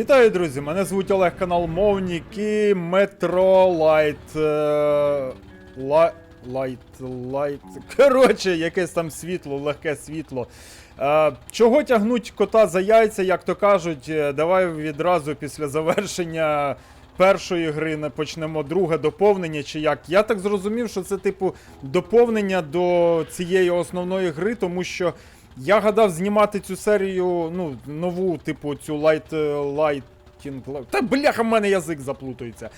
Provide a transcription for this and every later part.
Вітаю, друзі! Мене звуть Олег, канал Мовнік і Метро Лайт. е, Лайт. Лайт. Коротше, якесь там світло, легке світло. Е, чого тягнуть кота за яйця, як то кажуть, Е, давай відразу після завершення першої гри не почнемо друге доповнення, чи як. Я так зрозумів, що це типу доповнення до цієї основної гри, тому що. Я гадав знімати цю серію, ну, нову, типу, цю лайт. Лайтінг. Та бляха, в мене язик заплутується.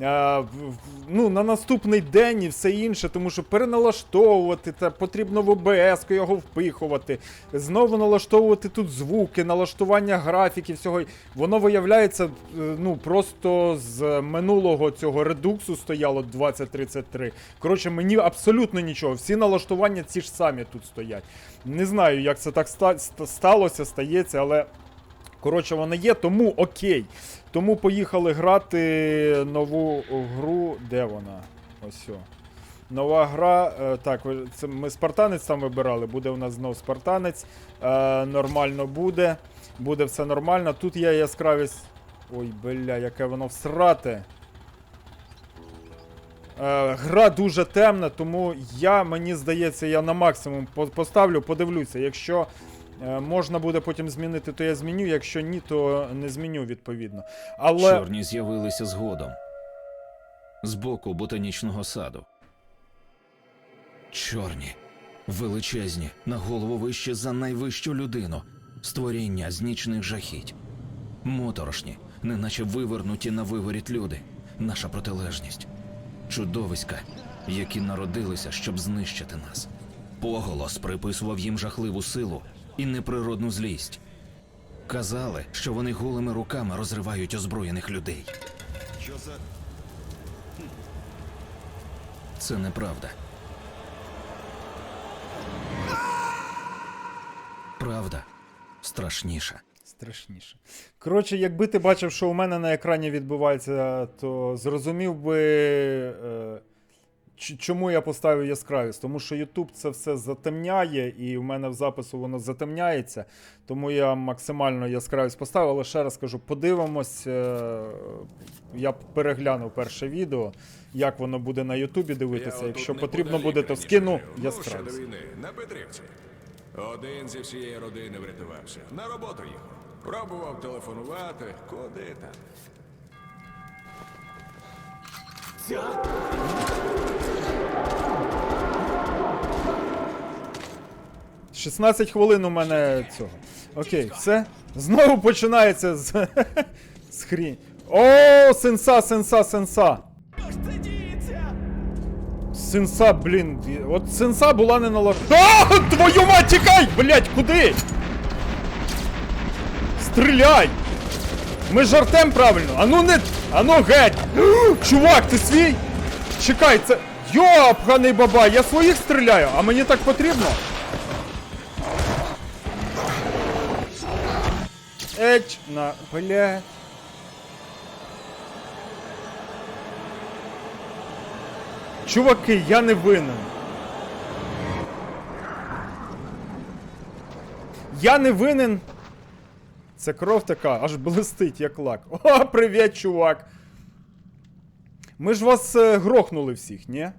Е, в- в- ну, на наступний день і все інше, тому що переналаштовувати, та потрібно в ОБС його впихувати, знову налаштовувати тут звуки, налаштування графіків, всього. Воно виявляється, е, ну, просто з минулого цього редуксу стояло 2033. Коротше, мені абсолютно нічого. Всі налаштування ці ж самі тут стоять. Не знаю, як це так ста- ста- сталося, стається, але. Коротше, вона є, тому окей. Тому поїхали грати нову гру. Де вона? Ось. о. Нова гра. е, Так, це ми спартанець там вибирали. Буде у нас знов спартанець. Е, нормально буде. Буде все нормально. Тут є яскравість. Ой, бля, яке воно всрате. Е, гра дуже темна, тому я, мені здається, я на максимум поставлю, подивлюся. Якщо можна буде потім змінити, то я зміню. Якщо ні, то не зміню відповідно. Але Чорні з'явилися згодом. З боку ботанічного саду. Чорні, величезні, на голову вище за найвищу людину, створіння з нічних жахіть. Моторошні, неначе вивернуті на виворіт люди, наша протилежність. Чудовиська, які народилися, щоб знищити нас. Поголос приписував їм жахливу силу і неприродну злість. Казали, що вони голими руками розривають озброєних людей. Що за. Це неправда. Правда страшніша. страшніше. Коротше, якби ти бачив, що у мене на екрані відбувається, то зрозумів би, е, чому я поставив яскравість. Тому що YouTube це все затемняє, і в мене в запису воно затемняється. Тому я максимально яскравість поставив. Але ще раз кажу, подивимось. е, я переглянув перше відео, як воно буде на Ютубі дивитися. Я Якщо потрібно буде, то скину. Ну, яскравість. на Петрівці. Один зі всієї родини врятувався. На роботу їхав. Пробував телефонувати. Куди там? 16 хвилин у мене цього. Окей, все. Знову починається з. з хрінь. О, сенса, сенса, сенса. Сенса, блін. От сенса була не налаж... А, твою мать, тікай! Блять, куди? Стріляй! Ми ж артем правильно. Ану не. Ану геть! Чувак, ти свій? Чекай, це. Йопганий бабай, я своїх стріляю, а мені так потрібно? Еч, на, бля. Чуваки, я не винен. Я не винен. Це кров така, аж блистить, як лак. О, привіт, чувак. Ми ж вас е, грохнули всіх, ні?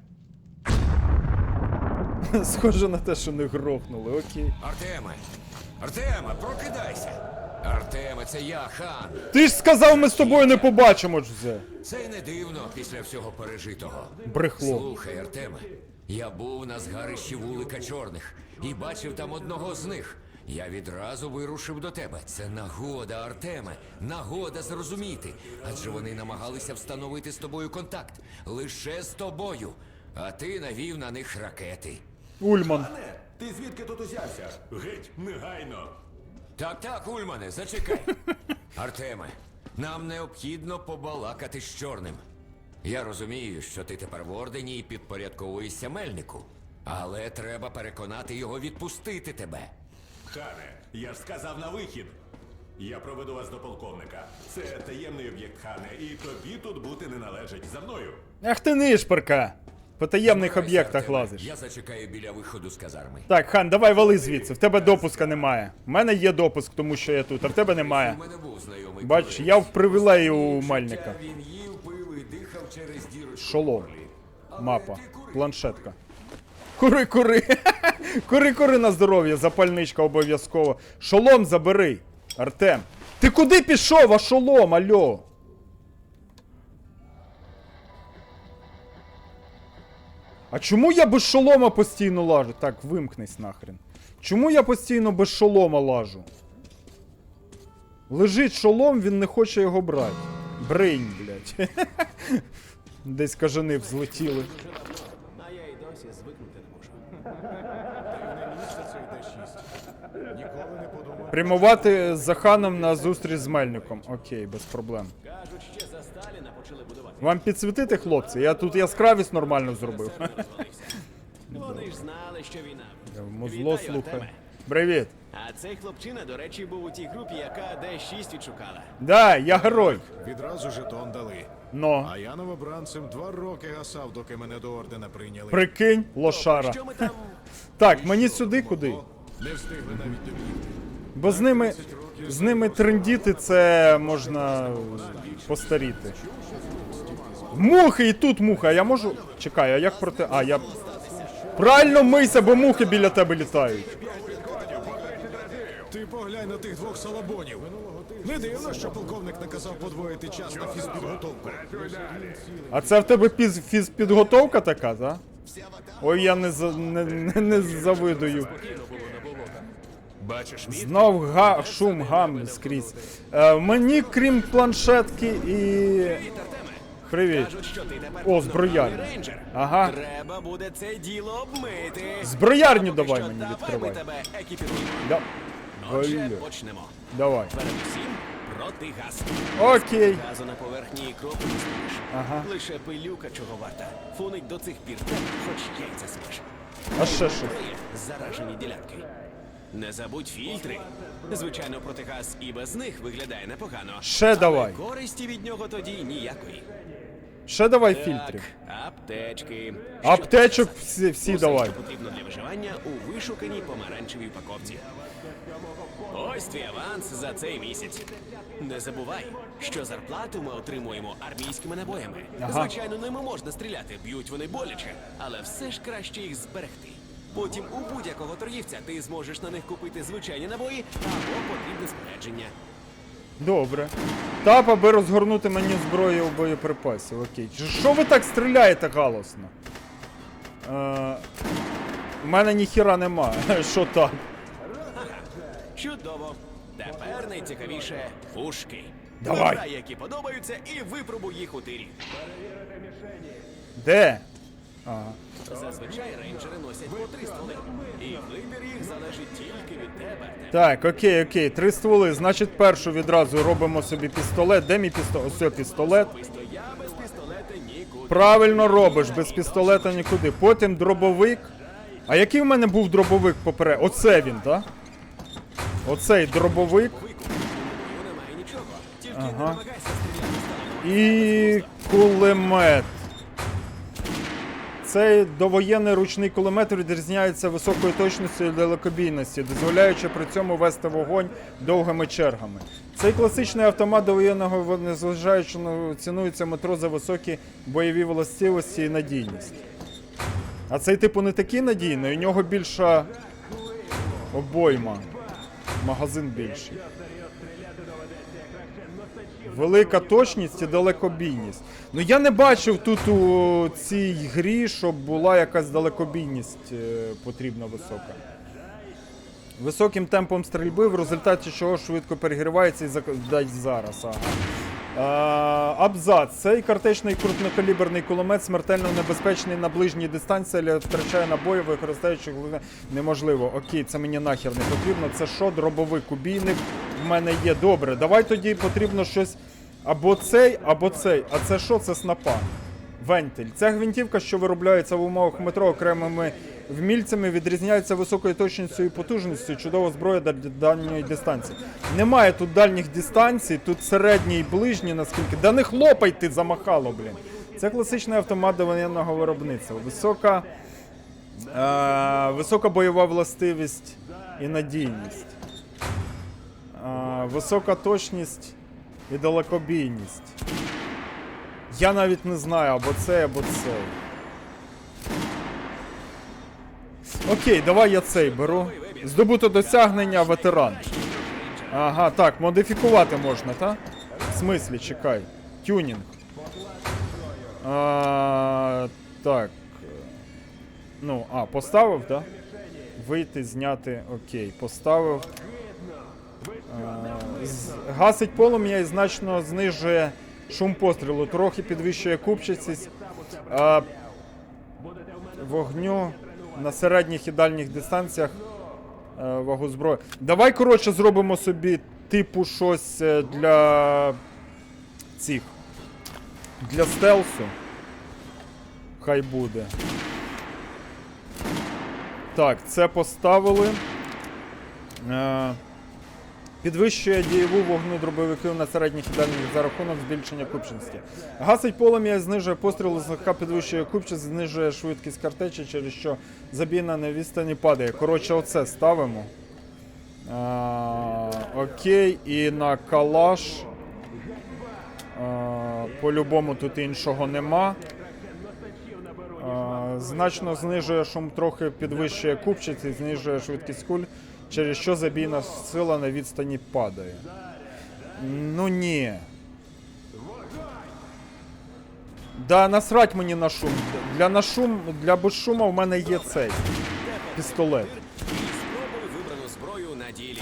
Схоже на те, що не грохнули, окей. Артеме! Артеме, прокидайся! Артеме, це я, хан. Ти ж сказав, ми з тобою не побачимо вже. Це й не дивно після всього пережитого. Брехло. Слухай, Артеме, я був на згарищі вулика чорних і бачив там одного з них. Я відразу вирушив до тебе. Це нагода, Артеме, нагода зрозуміти. Адже вони намагалися встановити з тобою контакт. Лише з тобою. А ти навів на них ракети. Ульман. Ти звідки тут узявся? Геть, негайно. Так, так, Ульмане, зачекай. Артеме, нам необхідно побалакати з чорним. Я розумію, що ти тепер в ордені і підпорядковуєшся мельнику. Але треба переконати його відпустити тебе. Хане, я ж сказав на вихід. Я проведу вас до полковника. Це таємний об'єкт, хане, і тобі тут бути не належить. За мною. Ах ти нишперка. По таємних об'єктах лазиш. Я зачекаю біля виходу з казарми. Так, хан, давай вали звідси. В тебе допуска немає. У мене є допуск, тому що я тут, а в тебе немає. У мене був знайомий Бач, я в привілеї у Життя Мельника. Він їв, пив і дихав через дірочку. Шолом. Мапа. Планшетка. Кури, кури. Кури, кури на здоров'я, запальничка обов'язково. Шолом забери. Артем. Ти куди пішов, а шолом, альо? А чому я без шолома постійно лажу? Так, вимкнись нахрен. Чому я постійно без шолома лажу? Лежить шолом, він не хоче його брати. Бринь, блядь. Десь кажани взлетіли. А я й досі звикнути не можу. Прямувати за ханом на зустріч з Мельником. Окей, без проблем. Кажуть, ще Вам підсвітити, хлопці? Я тут яскравість нормально зробив. Вони ж знали, що війна. Музло Вітаю, слухай. Привіт. А цей хлопчина, до речі, був у тій групі, яка Д6 відшукала. Да, я герой. Відразу жетон дали. Но. А я новобранцем два роки гасав, доки мене до ордена прийняли. Прикинь, лошара. Що ми там Так, мені сюди куди? Не встигли навіть добігти. Бо з ними. З ними трендіти це можна постаріти. Мухи, і тут муха. а Я можу. Чекай, а як проти. А, я. Правильно мийся, бо мухи біля тебе літають. Ти поглянь на тих двох салабонів. Не дивно, що полковник наказав подвоїти час на фізпідготовку. А це в тебе піз, фізпідготовка така, да? Ой, я не, за, не, не, не завидую. Бачиш, Знов га, шум, гам скрізь. Е, мені, крім планшетки і. Привіт. кажуть, що ти тепер О, зброярня. повноправний рейнджер? Ага. Треба буде це діло обмити. Зброярню А поки давай що мені давай відкривай. ми тебе екіпіруємо. Да. Отже, Бля. почнемо. Давай. Передусім проти газ. Окей. Газу на поверхні і кроплю не знімеш. Ага. Лише пилюка чого варта. Фунить до цих пір так, хоч яйця смеш. А ще що? Заражені ділянки. Не забудь фільтри. Звичайно, протигаз і без них виглядає непогано. Ще давай. Користі від нього тоді ніякої. Ще давай фільтрів. Аптечки. Аптечок всі, всі Усе, давай. що потрібно для виживання у вишуканій помаранчевій упаковці. Ось твій аванс за цей місяць. Не забувай, що зарплату ми отримуємо армійськими набоями. Ага. Звичайно, ними можна стріляти, б'ють вони боляче, але все ж краще їх зберегти. Потім у будь-якого торгівця ти зможеш на них купити звичайні набої або потрібне спорядження. Добре. Тап, аби розгорнути мені зброю у боєприпасів. Окей. Що ви так стріляєте галосно? Е, у мене ніхіра нема. Що так? Чудово. Тепер найцікавіше пушки. Давай. Вибирай, які подобаються, і випробуй їх у тирі. Де? Зазвичай рейнджери носять по три стволи. І вибір їх залежить тільки від тебе. Так, окей, окей, три стволи. Значить, першу відразу робимо собі пістолет. Де мій пістолет? Ось пістолет. Я без пістолета нікуди. Правильно робиш, без пістолета нікуди. Потім дробовик. А який в мене був дробовик поперед? Оце він, так? Оцей дробовик. Ага. І кулемет. Цей довоєнний ручний кулемет відрізняється високою точністю і далекобійністю, дозволяючи при цьому вести вогонь довгими чергами. Цей класичний автомат довоєнного, незважаючи цінується метро за високі бойові властивості і надійність. А цей типу не такий надійний, у нього більша обойма. Магазин більший. Велика точність і далекобійність. Ну я не бачив тут у цій грі, щоб була якась далекобійність е, потрібна висока. Високим темпом стрільби, в результаті чого швидко перегрівається і зак... зараз. Ага. Абзац. Цей картечний крупнокаліберний кулемет смертельно небезпечний на ближній дистанції, але втрачає набої, використовуючи головне неможливо. Окей, це мені нахер не потрібно. Це що, дробовик кубійник в мене є. Добре, давай тоді потрібно щось або цей, або цей. А це що? Це снапа. Вентиль. Ця гвинтівка, що виробляється в умовах метро окремими вмільцями, відрізняється високою точністю і потужністю. Чудова зброя для дальньої дистанції. Немає тут дальніх дистанцій, тут середні і ближні, наскільки. Да не хлопай ти замахало, блін. Це класичний автомат до воєнного виробництва. Висока, е, висока бойова властивість і надійність. Е, висока точність і далекобійність. Я навіть не знаю, або це, або це. Окей, давай я цей беру. Здобуто досягнення ветеран. Ага, так, модифікувати можна, так? В смислі, чекай. Тюнінг. А, так. Ну, а, поставив, да? Вийти, зняти. Окей, поставив. Гасить полум'я і значно знижує шум пострілу, трохи підвищує купчастість вогню на середніх і дальніх дистанціях е, вагу зброї. Давай, коротше, зробимо собі типу щось е, для цих. Для стелсу. Хай буде. Так, це поставили. Підвищує дієву вогню дробовиків на середніх і дальніх за рахунок збільшення купчності. Гасить полум'я, знижує постріли, злегка підвищує купчість, знижує швидкість картечі, через що забій на невістані падає. Коротше, оце ставимо. А, окей, і на калаш. По-любому тут іншого нема. Значно знижує шум, трохи підвищує купчість і знижує швидкість куль, через що забійна сила на відстані падає. Ну ні. Да, насрать мені на шум. Для на шум, для безшума в мене є цей пістолет. Спробуй вибрану зброю на ділі.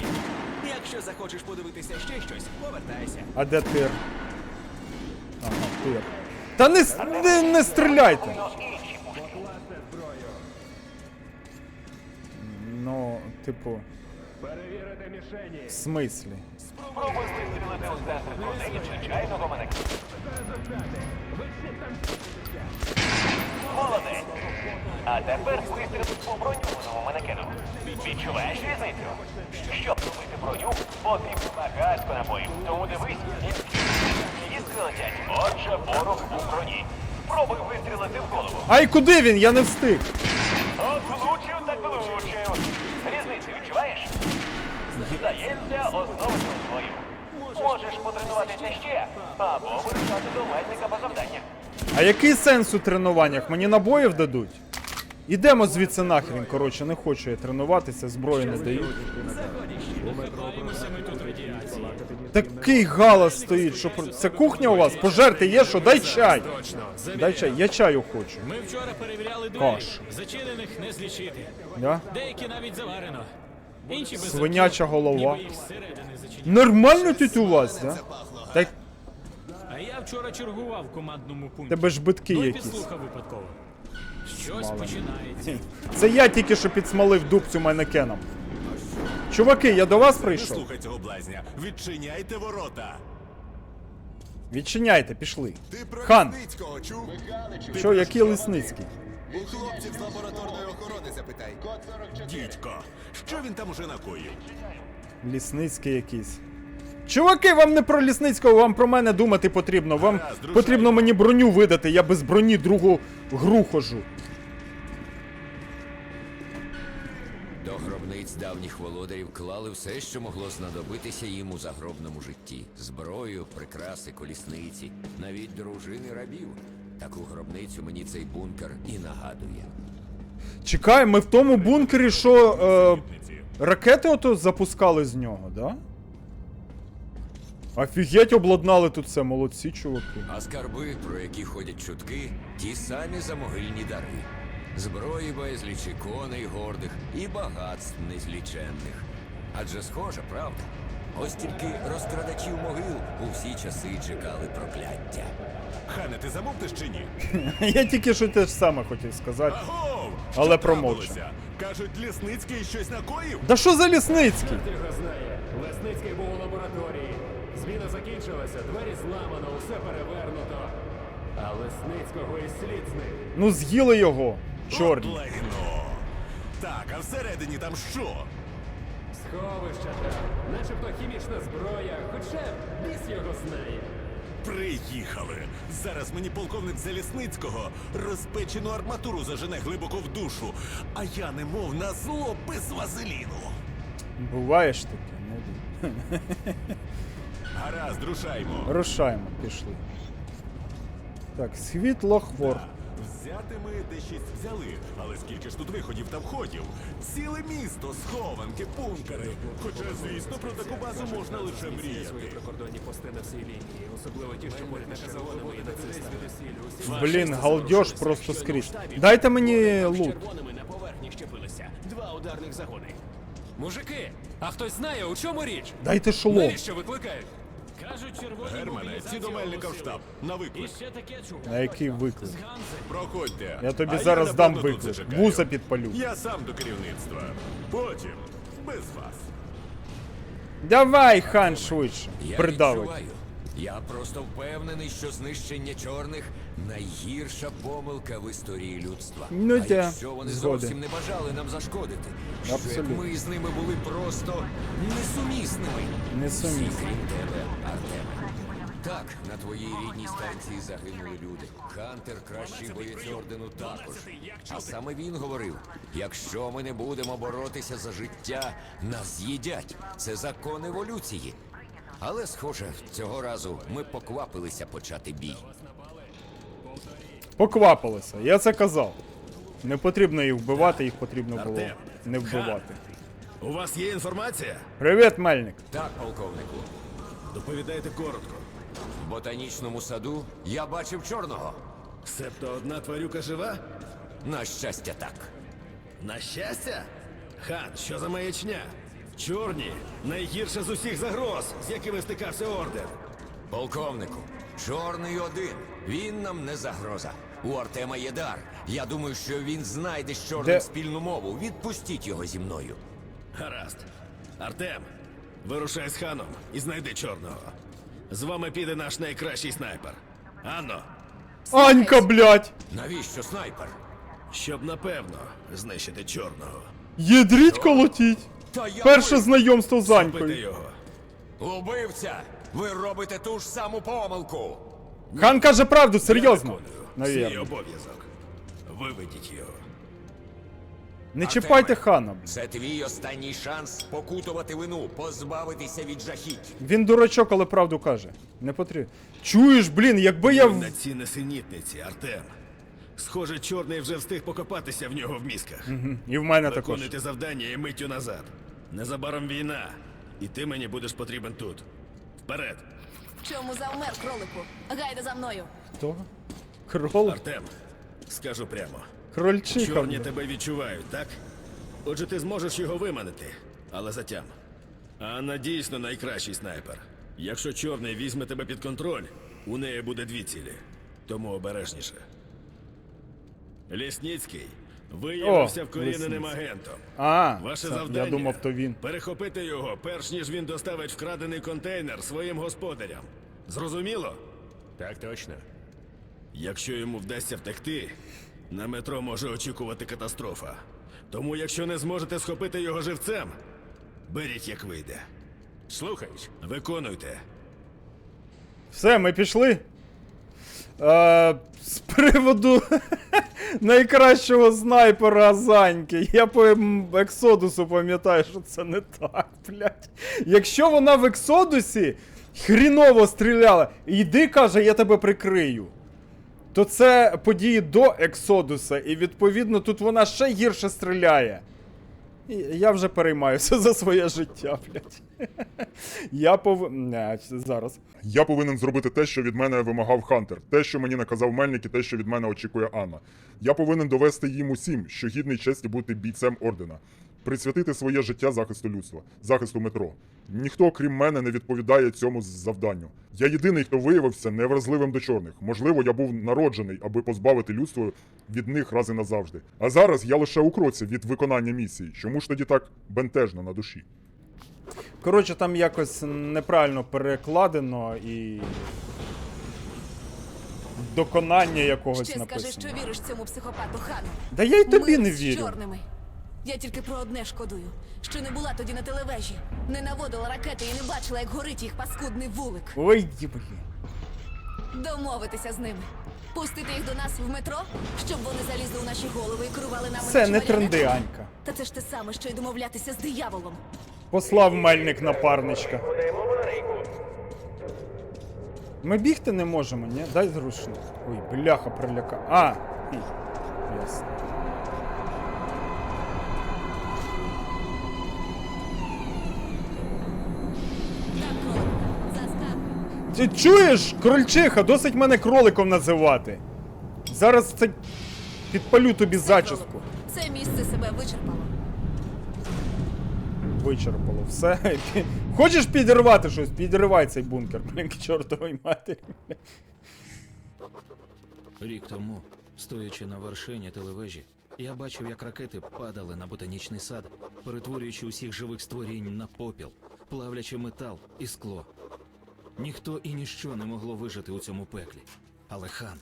Якщо захочеш подивитися ще щось, повертайся. А де тир? Ага, тир. Та не, с- не, не стріляйте! Ну, типу. В смислі? Молодець. А тепер вистрілить у броню нового манекену. Відчуваєш різницю? Щоб зробити броню, потрібно багатько набоїв. Тому дивись, її летять. Отже, ворог у броні. Спробуй вистрілити в голову. Ай, куди він? Я не встиг. От влучив, так влучив. Здається, основи свою. Можеш потренуватися ще, або вирішати до метника по завданнях. А який сенс у тренуваннях? Мені набоїв дадуть? Ідемо звідси нахрін, коротше, не хочу я тренуватися, зброю не дають. Такий галас стоїть, що про- це кухня у вас? Пожерти є що? Дай чай! Дай чай, я чаю хочу. Ми вчора перевіряли двері. Каш. Зачинених не злічити. Да? Деякі навіть заварено. Інші без Свиняча голова. ніби їх зсередини зачинили. Нормально тут у вас, да? Так А я вчора чергував в командному пункті. тебе ж битки Ну і якісь. підслухав випадково. Щось починається. Це я тільки що підсмалив дубцю манекеном. Чуваки, я до вас прийшов. Слухай цього блазня. Відчиняйте ворота. Відчиняйте, пішли. Ти про Хан, Лісницького чув? що, який лисницький? У хлопців з лабораторної охорони запитай. Дідько, що він там уже накоїв? Лісницький якийсь. Чуваки, вам не про Лісницького, вам про мене думати потрібно. Вам Гаразд, друже. потрібно мені броню видати, я без броні другу гру хожу. До гробниць давніх володарів клали все, що могло знадобитися їм у загробному житті: зброю, прикраси, колісниці, навіть дружини рабів. Таку гробницю мені цей бункер і нагадує. Чекай, ми в тому бункері, що е, ракети ото запускали з нього, да? Офігеть, обладнали тут все, молодці, чуваки. А скарби, про які ходять чутки, ті самі замогильні дари. Зброї безліч коней гордих і багатств незліченних. Адже схоже, правда? Ось тільки розкрадачів могил у всі часи чекали прокляття. Хане, ти замовтиш чи ні? Я тільки що те ж саме хотів сказати. Агов! Але промовчу. трапилося? Кажуть, Лісницький щось накоїв? Да що за Лісницький? його знає. Лесницький був у лабораторії. Зміна закінчилася, двері зламано, усе перевернуто. А Лесницького і слід зник. Ну з'їли його. Чорні. От лайно. Так, а всередині там що? Сховище там, начебто хімічна зброя, хоча біс його знає. Приїхали. Зараз мені полковник Залісницького розпечену арматуру зажене глибоко в душу, а я немов на зло без вазеліну. Буває ж таке, ну. Гаразд, рушаймо. Рушаємо, пішли. Так, світло хвор. Взяти ми дещись взяли, але скільки ж тут виходів та входів? Ціле місто, схованки, бункери. Хоча, звісно, про таку базу можна лише Свої мріяти. прикордонні пости на всій лінії, особливо ті, що поряд з загонами і нацистами. Блін, галдеж просто скрізь. Дайте мені лут. Червоними на поверхні щепилися. Два ударних загони. Мужики, а хтось знає, у чому річ? Дайте шолом. Навіщо викликають? Германе, ці до Мельника в штаб. На виклик. На який виклик? Проходьте. Я тобі А зараз напевно, дам тут виклик. зачекаю. Вуса підпалю. Я сам до керівництва. Потім без вас. Давай, хан, швидше. Я Придавить. відчуваю. Я просто впевнений, що знищення чорних найгірша помилка в історії людства. Ну а якщо вони згоден. зовсім не бажали нам зашкодити, що Абсолютно. як ми з ними були просто несумісними. Несумісні. Всі, крім тебе, Артеме. Так, на твоїй рідній станції загинули люди. Хантер кращий боєць ордену також. А саме він говорив: якщо ми не будемо боротися за життя, нас з'їдять. Це закон еволюції. Але, схоже, цього разу ми поквапилися почати бій. Поквапилися, я це казав. Не потрібно їх вбивати, їх потрібно було Артем, не вбивати. У вас є інформація? Привіт, Мельник. Так, полковнику. Доповідайте коротко. В ботанічному саду я бачив чорного. Себто одна тварюка жива? На щастя, так. На щастя? Хан, що за маячня? Чорні найгірше з усіх загроз, з якими стикався орден. Полковнику, чорний один. Він нам не загроза. У Артема є дар. Я думаю, що він знайде з чорним Де- спільну мову. Відпустіть його зі мною. Гаразд. Артем, вирушай з ханом і знайди чорного. З вами піде наш найкращий снайпер. Анно, Анька, блядь! Навіщо снайпер? щоб напевно знищити чорного. Єдріть колотіть! Перше знайомство з Анькою. Убивця! Ви робите ту ж саму помилку. Хан каже правду, серйозно. Навірно. обов'язок. Виведіть його. Не чіпайте хана. блін. Це твій останній шанс покутувати вину, позбавитися від жахіть. Він дурачок, але правду каже. Не потрібно. Чуєш, блін, якби я. в- На ці несенітниці, Артем. Схоже, чорний вже встиг покопатися в нього в мізках. І в мене також. Виконуйте завдання і миттю назад. Незабаром війна. І ти мені будеш потрібен тут. Вперед! В Чому завмер, кролику? Гайда за мною. Хто? Крол? Артем, скажу прямо. Крольчиха. Чорні тебе відчувають, так? Отже, ти зможеш його виманити, але затям. Анна дійсно найкращий снайпер. Якщо чорний візьме тебе під контроль, у неї буде дві цілі. Тому обережніше. Лісніцький виявився вкоріненим Лісніцький. агентом. А, Ваше це- завдання я думав, то він. перехопити його, перш ніж він доставить вкрадений контейнер своїм господарям. Зрозуміло? Так точно. Якщо йому вдасться втекти, на метро може очікувати катастрофа. Тому, якщо не зможете схопити його живцем, беріть як вийде. Слухаюсь. Виконуйте. Все, ми пішли. Е, з приводу найкращого снайпера Заньки. Я по Ексодусу пам'ятаю, що це не так, блядь. Якщо вона в Ексодусі хріново стріляла, йди, каже, я тебе прикрию. То це події до Ексодуса, і відповідно тут вона ще гірше стріляє. Я вже переймаюся за своє життя, блядь. Я пов... Не, зараз. Я повинен зробити те, що від мене вимагав Хантер, те, що мені наказав Мельник, і те, що від мене очікує Анна. Я повинен довести їм усім, що гідний честі бути бійцем ордена, присвятити своє життя захисту людства, захисту метро. Ніхто, крім мене, не відповідає цьому завданню. Я єдиний, хто виявився невразливим до чорних. Можливо, я був народжений, аби позбавити людство від них раз і назавжди. А зараз я лише у кроці від виконання місії. Чому ж тоді так бентежно на душі? Коротше, там якось неправильно перекладено і. Доконання якогось Ще скажи, написано. що віриш цьому психопату хану. Да я й тобі Ми не з вірю. чорними. Я тільки про одне шкодую, що не була тоді на телевежі, не наводила ракети і не бачила, як горить їх паскудний вулик. Ой, блін. Домовитися з ними. Пустити їх до нас в метро, щоб вони залізли у наші голови і керували нами. Це не тренди, Анька. Та це ж те саме, що й домовлятися з дияволом. Послав мельник напарничка. Ми бігти не можемо, ні? Дай зручно. Ой, бляха приляка. А! Ясно. Ти чуєш, крольчиха, досить мене кроликом називати. Зараз це підпалю тобі зачіску. Це місце себе вичерпало. Вичерпало все. Хочеш підірвати щось? Підривай цей бункер, блін, к чортовій матері. Рік тому, стоячи на вершині телевежі, я бачив, як ракети падали на ботанічний сад, перетворюючи усіх живих створінь на попіл, плавлячи метал і скло. Ніхто і ніщо не могло вижити у цьому пеклі. Але хан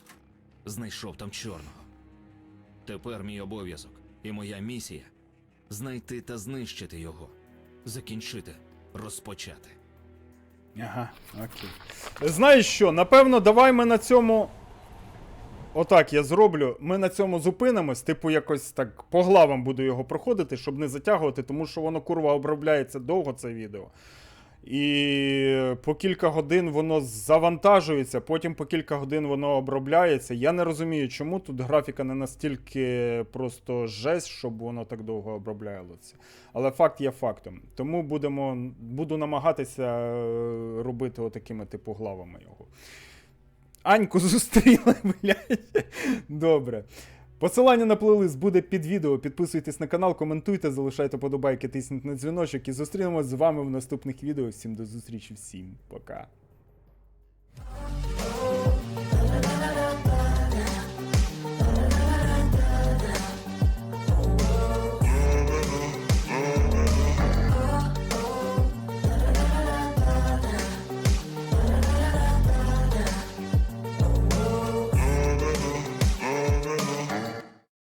знайшов там чорного. Тепер мій обов'язок і моя місія знайти та знищити його, закінчити, розпочати. Ага, окей. Знаєш що, напевно, давай ми на цьому. Отак я зроблю. Ми на цьому зупинимось, типу, якось так по главам буду його проходити, щоб не затягувати, тому що воно курва обробляється довго це відео. І по кілька годин воно завантажується, потім по кілька годин воно обробляється. Я не розумію, чому тут графіка не настільки просто жесть, щоб воно так довго оброблялося. Але факт є фактом. Тому будемо, буду намагатися е, робити отакими типу главами його. Аньку зустріли, блядь. Добре. Посилання на плейлист буде під відео. Підписуйтесь на канал, коментуйте, залишайте подобайки, тисніть на дзвіночок і зустрінемось з вами в наступних відео. Всім до зустрічі, всім пока.